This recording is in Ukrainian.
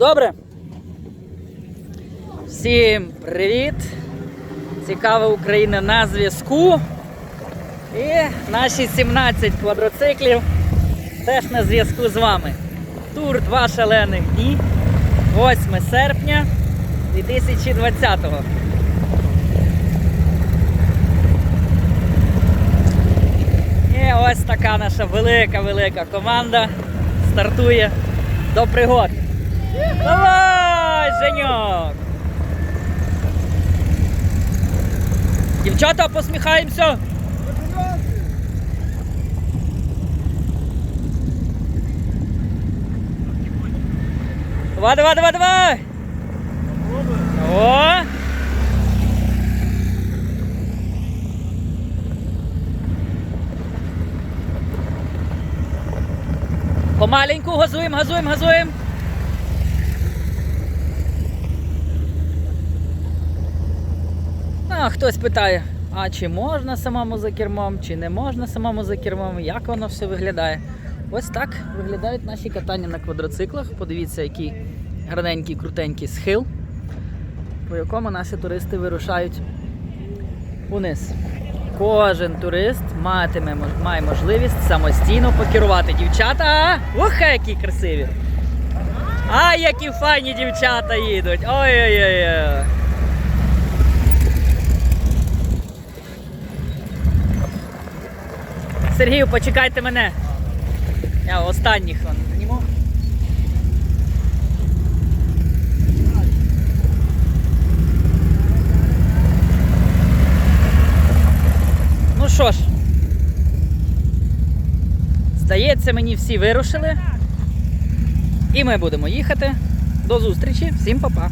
Добре. Всім привіт! Цікава Україна на зв'язку. І наші 17 квадроциклів теж на зв'язку з вами. Тур 2 шалених дні. 8 серпня 2020-го. І ось така наша велика-велика команда стартує до пригод. Давай, Женьок! Дівчата, посміхаємося! Давай, давай, давай, давай! О! Помаленьку газуємо, газуємо, газуємо. А хтось питає, а чи можна самому за кермом, чи не можна самому за кермом, як воно все виглядає. Ось так виглядають наші катання на квадроциклах. Подивіться, який гарненький, крутенький схил, по якому наші туристи вирушають униз. Кожен турист матиме, має можливість самостійно покерувати. Дівчата, ух, які красиві! А, які файні дівчата їдуть! Ой-ой-ой! Сергію, почекайте мене. Я останніх вон. Ну що ж, здається, мені всі вирушили. І ми будемо їхати. До зустрічі. Всім па-па.